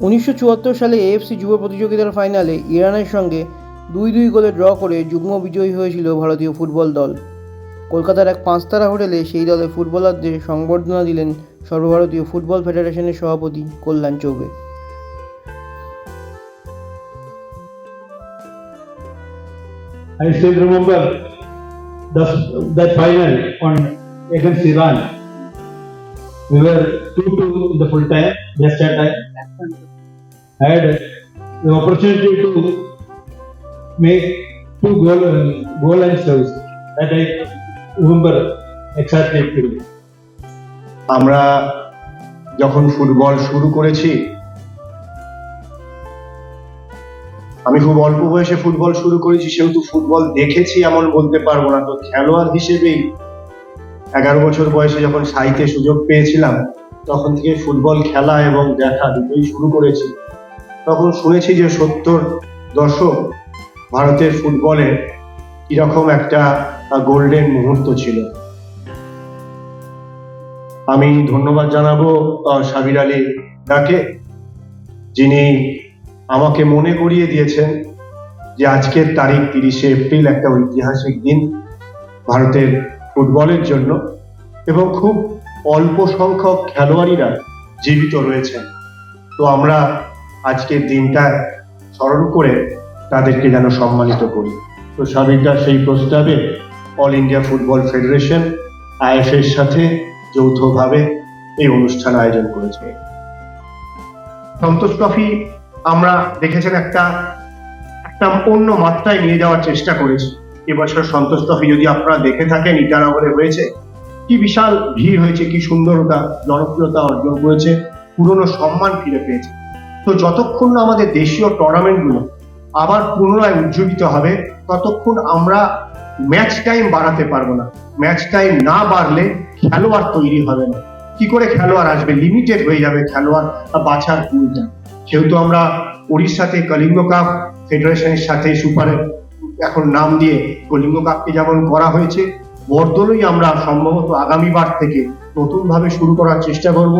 উনিশশো চুয়াত্তর সালে এএফসি যুব প্রতিযোগিতার ফাইনালে ইরানের সঙ্গে দুই দুই গোলে ড্র করে যুগ্ম বিজয়ী হয়েছিল ভারতীয় ফুটবল দল কলকাতার এক পাঁচতারা হোটেলে সেই দলে ফুটবলারদের সংবর্ধনা দিলেন সর্বভারতীয় ফুটবল ফেডারেশনের সভাপতি কল্যাণ Choubey I still remember the, that final on against Iran. We were 2-2 in the full time, just at time. Had the opportunity to make two goal, goal line serves. That I remember exactly. আমরা যখন football শুরু করেছি আমি খুব অল্প বয়সে football শুরু করেছি সেহেতু ফুটবল দেখেছি এমন বলতে পারব না তো খেলোয়াড় হিসেবেই এগারো বছর বয়সে যখন সাইতে সুযোগ পেয়েছিলাম, তখন থেকে ফুটবল খেলা এবং দেখা দুটোই শুরু করেছি। তখন শুনেছি যে সত্তর দশক ভারতের ফুটবলে কীরকম একটা গোল্ডেন মুহূর্ত ছিল। আমি ধন্যবাদ জানাব সাবির আলী ডাকে যিনি আমাকে মনে করিয়ে দিয়েছেন যে আজকের তারিখ তিরিশে এপ্রিল একটা ঐতিহাসিক দিন ভারতের ফুটবলের জন্য এবং খুব অল্প সংখ্যক খেলোয়াড়িরা জীবিত রয়েছেন। তো আমরা আজকের দিনটা স্মরণ করে তাদেরকে যেন সম্মানিত করি। তো সাবিরদা, সেই প্রস্তাবে All India Football Federation IF এর সাথে যৌথভাবে এই অনুষ্ঠান আয়োজন করেছে। সন্তোষ ট্রফি আমরা দেখেছেন একটা একটা অন্য মাত্রায় নিয়ে যাওয়ার চেষ্টা করেছি। এবছর সন্তোষ ট্রফি যদি আপনারা দেখে থাকেন ইটানগরে হয়েছে, কি বিশাল ভিড় হয়েছে, কি সুন্দরতা, জনপ্রিয়তা অর্জন করেছে, পুরনো সম্মান ফিরে পেয়েছে। তো যতক্ষণ না আমাদের দেশীয় টুর্নামেন্টগুলো আবার পুনরায় উজ্জীবিত হবে, ততক্ষণ আমরা ম্যাচ টাইম বাড়াতে পারব না। ম্যাচ টাইম না বাড়লে খেলোয়াড় তৈরি হবে না। কি করে খেলোয়াড় আসবে? লিমিটেড হয়ে যাবে খেলোয়াড় বাছার পুলটা সেহেতু আমরা উড়িষ্যাতে কলিঙ্গ কাপ ফেডারেশনের সাথে সুপার এখন নাম দিয়ে কলিঙ্গ কাপকে যেমন করা হয়েছে, বর্দলই আমরা সম্ভবত আগামীবার থেকে নতুন ভাবে শুরু করার চেষ্টা করব।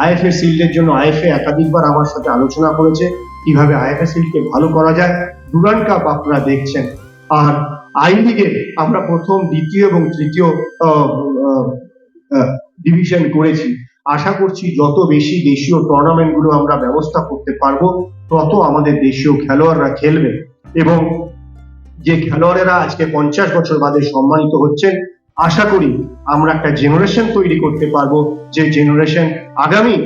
আইএফএ শিল্ডের জন্য আইএফএ একাধিকবার আমার সাথে আলোচনা করেছে, কীভাবে আইএফএ শিল্ডকে ভালো করা যায়। ডুরান্ড কাপ আপনারা দেখছেন। আর আই লিগে আমরা প্রথম, দ্বিতীয় এবং তৃতীয় ডিভিশন করেছি। আশা করছি যত বেশি দেশীয় টুর্নামেন্টগুলো আমরা ব্যবস্থা করতে পারব, তত আমাদের দেশীয় খেলোয়াড়রা খেলবে। এবং যে খেলোয়াড়েরা আজকে পঞ্চাশ বছর বাদে সম্মানিত হচ্ছেন, আশা করি আমরা একটা জেনারেশন তৈরি করতে পারব, যে জেনারেশন আগামী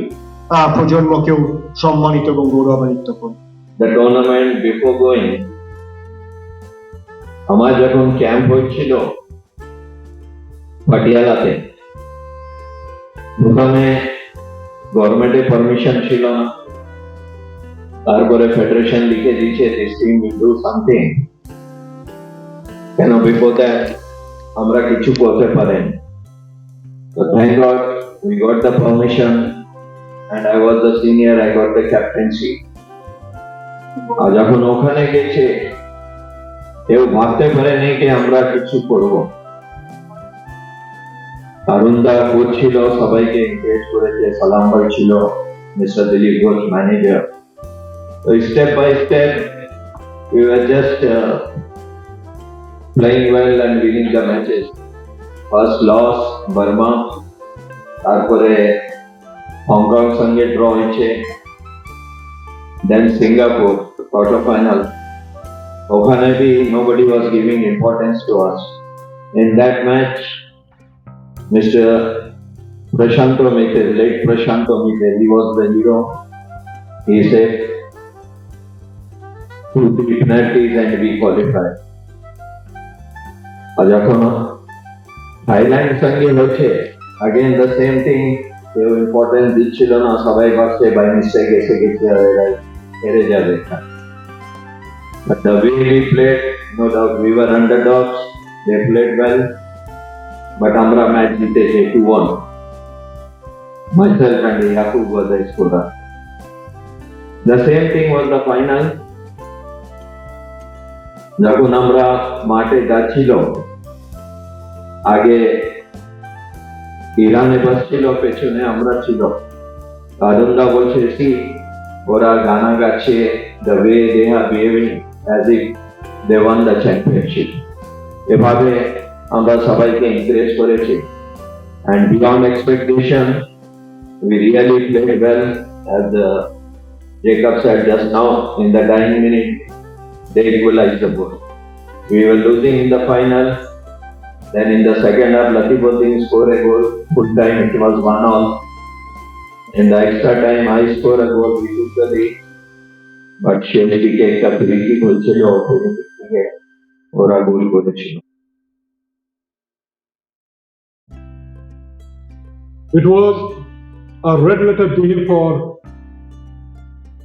প্রজন্মকেও সম্মানিত এবং গৌরবান্বিত করবে। The tournament before going, আমার যখন ক্যাম্প হচ্ছিল পাটিয়ালাতে, ওখানে গভর্নমেন্টের পারমিশন ছিল না। তারপরে ফেডারেশন লিখে দিয়েছে this team will do something কেন দ্যাট আমরা কিছু করতে পারেন? the senior, I got. আর যখন ওখানে গেছে কেউ ভাবতে পারেনি যে আমরা কিছু করব। অরুণদা কোচ ছিল সবাইকে এনকারেজ করেছে সালাম ভাই ছিল মিস্টার দিলীপ ঘোষ ম্যানেজার তো step by step we were just playing well and winning the matches first loss Burma তারপরে হংকং সঙ্গে ড্র হয়েছে দেন সিঙ্গাপুর কোয়ার্টার ফাইনাল ওখানে B nobody was giving importance to us in that match mr prashanto Mite, late prashanto Mite, he was the hero he said two three penalties and we qualified আর যখন Thailand সঙ্গে হচ্ছে again the same thing কেউ importance দিচ্ছিল না সবাই ভাবছে by mistake এসে গেছে আর এরা হেরে যাবে But the way we played, no doubt we were underdogs, they played well, but আমরা ম্যাচ জিতেছে two one Myself and Yakub was the scorer. The same thing was the final. যখন আমরা মাঠে যাচ্ছিল আগে ইরানে বসছিল পেছনে আমরা ছিল কারণদা বলছে সি ওরা গানা গাচ্ছে the way they are behaving as if they won the championship এভাবে আমরা সবাইকে এনকারেজ করেছি and beyond expectation we really played well as uh, Jacob said just now in the dying minute they equalized the goal. We were losing in the final. Then in the second half, Latifuddin scored a goal. Full time it was one all. In the extra time, I scored a goal. We took the lead. But শেষ দিকে একটা free kick হচ্ছিল opposite থেকে ওরা গোল করেছিল It was a red letter deal for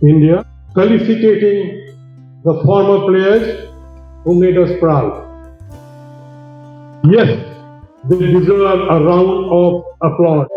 India, felicitating the former players who made us proud. Yes, they deserve a round of applause.